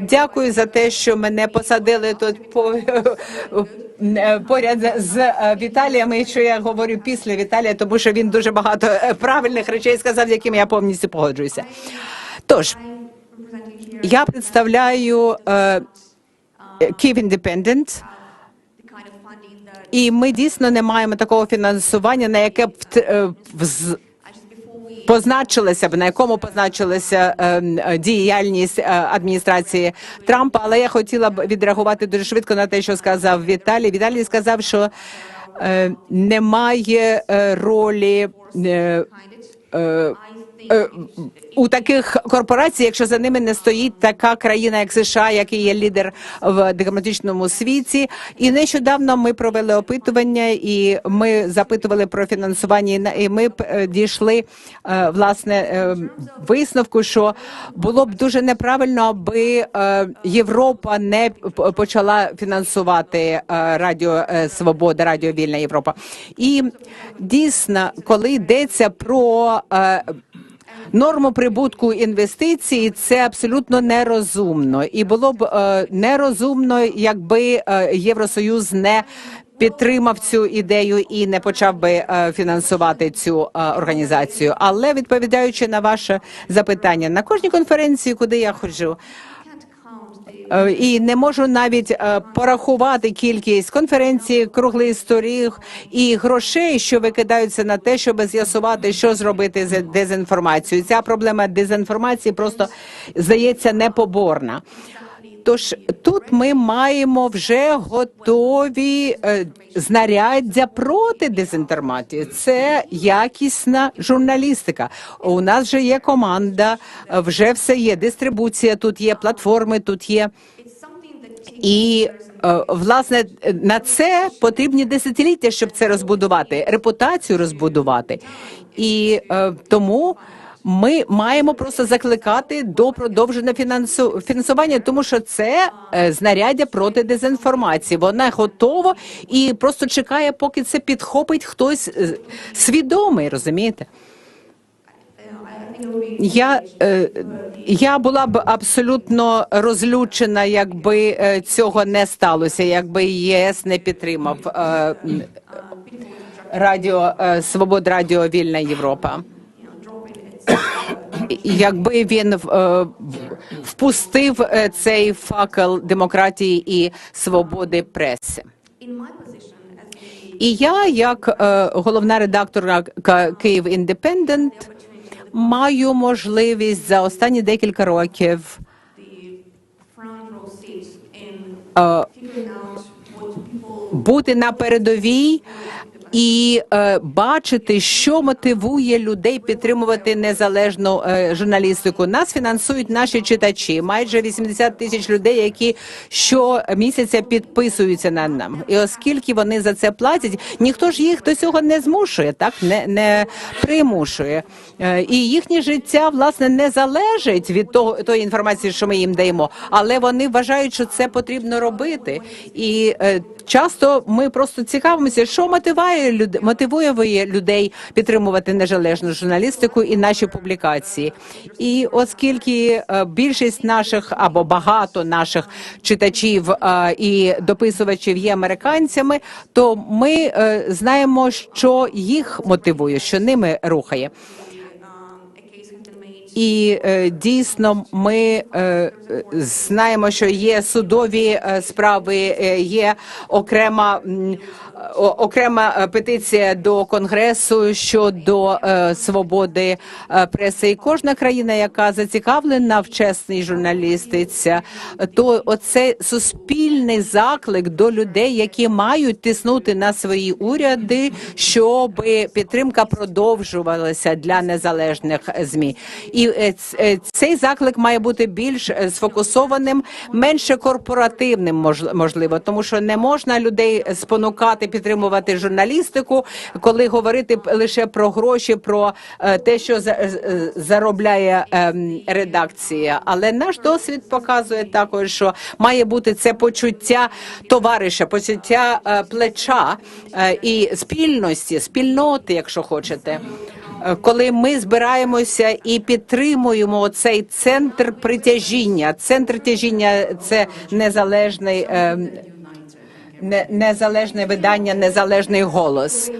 Дякую за те, що мене посадили тут по. е, Поряд з е, Віталієм, і що я говорю після Віталія, тому що він дуже багато е, правильних речей сказав, з якими я повністю погоджуюся. Тож я представляю Kyiv Independent, і ми дійсно не маємо такого фінансування, на яке б позначилася б на якому позначилася ем, е, діяльність е, адміністрації Трампа. Але я хотіла б відреагувати дуже швидко на те, що сказав Віталій. Віталій сказав, що е, немає ролі. Е, у таких корпорацій, якщо за ними не стоїть така країна, як США, який є лідер в демократичному світі. І нещодавно ми провели опитування, і ми запитували про фінансування. і ми е, дійшли е, власне е, висновку, що було б дуже неправильно, аби е, Європа не почала фінансувати е, Радіо е, Свобода, Радіо Вільна Європа. І дійсно, коли йдеться про е, Норму прибутку інвестицій це абсолютно нерозумно, і було б е, нерозумно, якби е, Євросоюз не підтримав цю ідею і не почав би е, фінансувати цю е, організацію. Але відповідаючи на ваше запитання, на кожній конференції, куди я ходжу. Е, І не можу навіть е, порахувати кількість конференцій, круглих сторіг і грошей, що викидаються на те, щоб з'ясувати, що зробити з дезінформацією. Ця проблема дезінформації просто здається непоборна. Тож тут ми маємо вже готові е, знаряддя проти дезінформації. Це якісна журналістика. У нас вже є команда, е, вже все є. Дистрибуція тут є, платформи тут є. І е, власне на це потрібні десятиліття, щоб це розбудувати, репутацію розбудувати. І тому ми маємо просто закликати до продовження фінансу фінансування, тому що це е, знаряддя проти дезінформації. Вона готова і просто чекає, поки це підхопить хтось е, свідомий, розумієте? Я, е, я була б абсолютно розлючена, якби цього не сталося, якби єС не підтримав радіо Свобода Радіо Вільна Європа. Якби він е, впустив е, цей факел демократії і свободи преси. І я, як е, головна редакторка Київ Індепендент, маю можливість за останні декілька років бути на передовій і е, бачити, що мотивує людей підтримувати незалежну е, журналістику. Нас фінансують наші читачі, майже 80 тисяч людей, які щомісяця підписуються на нам. І оскільки вони за це платять, ніхто ж їх до цього не змушує, так не, не примушує. Е, і їхнє життя власне не залежить від того тої інформації, що ми їм даємо, але вони вважають, що це потрібно робити. І е, часто ми просто цікавимося, що мотивує люд... мотивує людей підтримувати незалежну журналістику і наші публікації. І оскільки е, більшість наших або багато наших читачів е, і дописувачів є американцями, то ми е, знаємо, що їх мотивує, що ними рухає. І е, дійсно ми е, знаємо, що є судові е, справи, є окрема окрема петиція до конгресу щодо свободи преси. І кожна країна, яка зацікавлена в чесній журналістиці, то оце суспільний заклик до людей, які мають тиснути на свої уряди, щоб підтримка продовжувалася для незалежних змі. І е, ц- е, цей заклик має бути більш е, сфокусованим, менше корпоративним, мож- можливо, тому що не можна людей спонукати підтримувати журналістику, коли говорити лише про гроші, про е, те, що за- е, заробляє ем, редакція. Але наш досвід показує також, що має бути це почуття товариша, почуття е, плеча е, і спільності, спільноти, якщо хочете. Коли ми збираємося і підтримуємо цей центр притяжіння. Центр тяжіння це незалежний. е, Незалежне видання, незалежний голос.